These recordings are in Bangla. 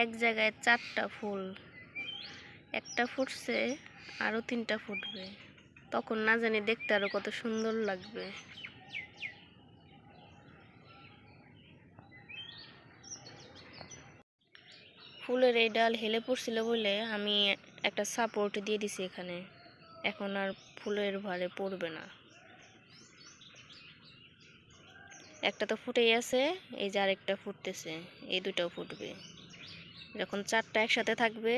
এক জায়গায় চারটা ফুল। একটা ফুটছে আরও তিনটা ফুটবে। তখন না জানি দেখতে আরও কত সুন্দর লাগবে। ফুলের এই ডাল হেলে পড়ছিল বলে আমি একটা সাপোর্ট দিয়ে দিছি এখানে। এখন আর ফুলের ভারে পড়বে না। একটা তো ফুটেই আছে, এই যে আরেকটা ফুটতেছে, এই দুটাও ফুটবে। যখন চারটা একসাথে থাকবে,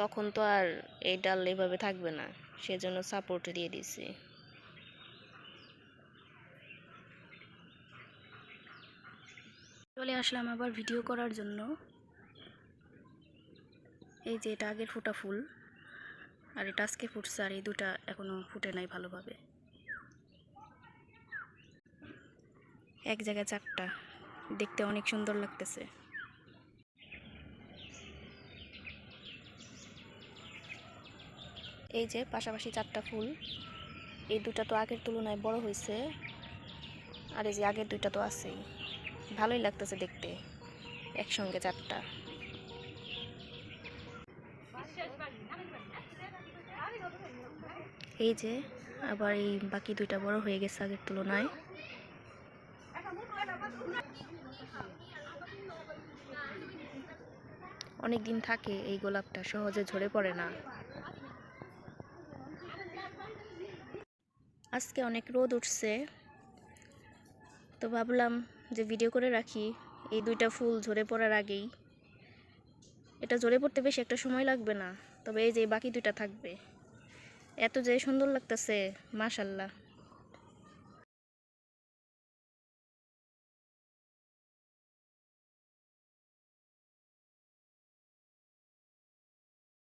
তখন তো আর এই ডাল এইভাবে থাকবে না। সেজন্য সাপোর্ট দিয়ে দিছি। চলে আসলাম আবার ভিডিও করার জন্য। এই যে এটা আগের ফোটা ফুল, আর এটা আজকে ফুটছে, আর এই দুটা এখনও ফুটে নাই ভালোভাবে। এক জায়গায় চারটা, দেখতে অনেক সুন্দর লাগতেছে। এই যে পাশাপাশি চারটা ফুল। এই দুটা তো আগের তুলনায় বড় হয়েছে। আর এই যে আগের দুইটা তো আছেই। ভালোই লাগতেছে দেখতে, একসঙ্গে চারটা। এই যে আবার এই বাকি দুইটা বড় হয়ে গেছে আগের তুলনায়। অনেক দিন থাকে এই গোলাপটা, সহজে ঝরে পড়ে না। আজকে অনেক রোদ উঠছে। তো ভাবলাম যে ভিডিও করে রাখি। এই দুইটা ফুল ঝরে পড়ার আগেই। এটা ঝরে পড়তে বেশি একটা সময় লাগবে না। তবে এই যে বাকি দুইটা থাকবে। এত যে সুন্দর লাগতেছে, মাশাল্লাহ।